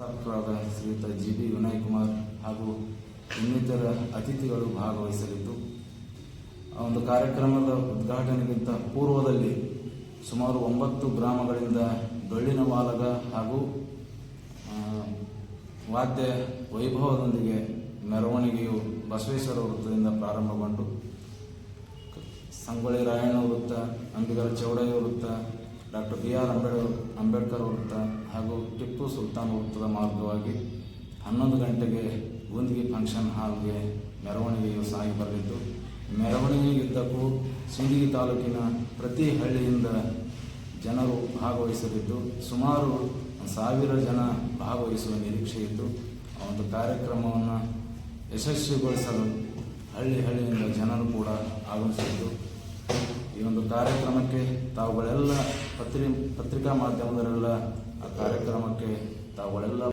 ಡಾಕ್ಟರಾದ ಶ್ರೀಯುತ G B Vinay Kumar ಹಾಗೂ ಇನ್ನಿತರ ಅತಿಥಿಗಳು ಭಾಗವಹಿಸಲಿದ್ದು, ಆ ಒಂದು ಕಾರ್ಯಕ್ರಮದ ಉದ್ಘಾಟನೆಗಿಂತ ಪೂರ್ವದಲ್ಲಿ ಸುಮಾರು ಒಂಬತ್ತು ಗ್ರಾಮಗಳಿಂದ ಡೊಳ್ಳಿನ ವಾಲಗ ಹಾಗೂ ವಾದ್ಯ ವೈಭವದೊಂದಿಗೆ ಮೆರವಣಿಗೆಯು ಬಸವೇಶ್ವರ ವೃತ್ತದಿಂದ ಪ್ರಾರಂಭಗೊಂಡು, ಸಂಗೊಳ್ಳಿ ರಾಯಣ್ಣ ವೃತ್ತ, ಅಂಬಿಗರ ಚೌಡಯ್ಯ ವೃತ್ತ ಡಾಕ್ಟರ್ ಬಿ ಆರ್ ಅಂಬೇಡ್ ಅಂಬೇಡ್ಕರ್ ವೃತ್ತ ಹಾಗೂ ಟಿಪ್ಪು ಸುಲ್ತಾನ್ ವೃತ್ತದ ಮಾರ್ಗವಾಗಿ ಹನ್ನೊಂದು ಗಂಟೆಗೆ ಗುಂದಿಗೆ ಫಂಕ್ಷನ್ ಹಾಲ್ಗೆ ಮೆರವಣಿಗೆಯು ಸಾಗಿ ಬರಲಿದ್ದು ಮೆರವಣಿಗೆಯುದ್ದಕ್ಕೂ ಸಿಂದಗಿ ತಾಲೂಕಿನ ಪ್ರತಿ ಹಳ್ಳಿಯಿಂದ ಜನರು ಭಾಗವಹಿಸಲಿದ್ದು, ಸುಮಾರು ಸಾವಿರ ಜನ ಭಾಗವಹಿಸುವ ನಿರೀಕ್ಷೆ ಇದ್ದು, ಆ ಒಂದು ಕಾರ್ಯಕ್ರಮವನ್ನು ಯಶಸ್ವಿಗೊಳಿಸಲು ಹಳ್ಳಿ ಹಳ್ಳಿಯಿಂದ ಜನರು ಕೂಡ ಆಗಮಿಸಿದ್ದು. ಒಂದು ಕಾರ್ಯಕ್ರಮಕ್ಕೆ ತಾವುಗಳೆಲ್ಲ ಪತ್ರಿ ಪತ್ರಿಕಾ ಮಾಧ್ಯಮದವರೆಲ್ಲ ಆ ಕಾರ್ಯಕ್ರಮಕ್ಕೆ ತಾವುಗಳೆಲ್ಲ